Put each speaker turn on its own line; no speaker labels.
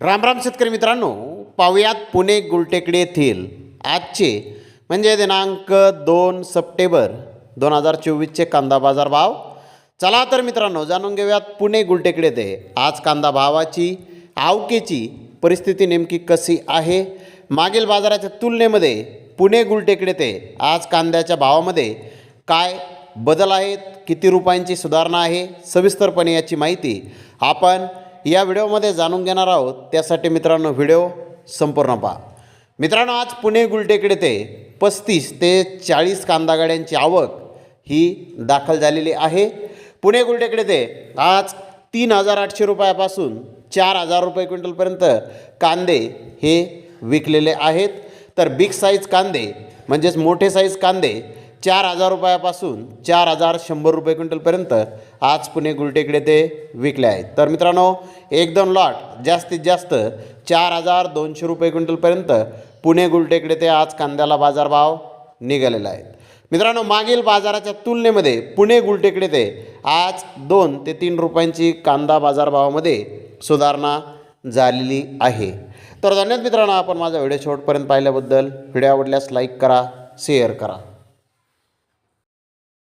रामराम शेतकरी मित्रांनो पाहुयात पुणे गुलटेकडी येथील आजचे म्हणजे दिनांक दोन सप्टेंबर दोन हजार चोवीसचे कांदा बाजार भाव. चला तर मित्रांनो जाणून घेऊयात पुणे गुलटेकडी येथे आज कांदा भावाची आवकेची परिस्थिती नेमकी कशी आहे? मागील बाजाराच्या तुलनेमध्ये पुणे गुलटेकडी ते आज कांद्याच्या भावामध्ये काय बदल आहेत? किती रुपयांची सुधारणा आहे? सविस्तरपणे याची माहिती आपण या व्हिडिओमध्ये जाणून घेणार आहोत. त्यासाठी मित्रांनो व्हिडिओ संपूर्ण पहा. मित्रांनो आज पुणे गुलटेकडे ते पस्तीस ते चाळीस कांदा गाड्यांची आवक ही दाखल झालेली आहे. पुणे गुलटेकडे ते आज तीन हजार आठशे रुपयापासून चार हजार रुपये क्विंटलपर्यंत कांदे हे विकलेले आहेत. तर बिग साईज कांदे म्हणजेच मोठे साईज कांदे चार हजार रुपयापासून चार हजार शंभर रुपये क्विंटलपर्यंत आज पुणे गुलटेकडे ते विकले आहेत. तर मित्रांनो एक दोन लॉट जास्तीत जास्त चार हजार दोनशे रुपये क्विंटलपर्यंत पुणे गुलटेकडे ते आज कांद्याला बाजारभाव निघालेला आहे. मित्रांनो मागील बाजाराच्या तुलनेमध्ये पुणे गुलटेकडे ते आज दोन ते तीन रुपयांची कांदा बाजारभावामध्ये सुधारणा झालेली आहे. तर धन्यवाद मित्रांनो आपण माझा व्हिडिओ शेवटपर्यंत पाहिल्याबद्दल. व्हिडिओ आवडल्यास लाईक करा शेअर करा.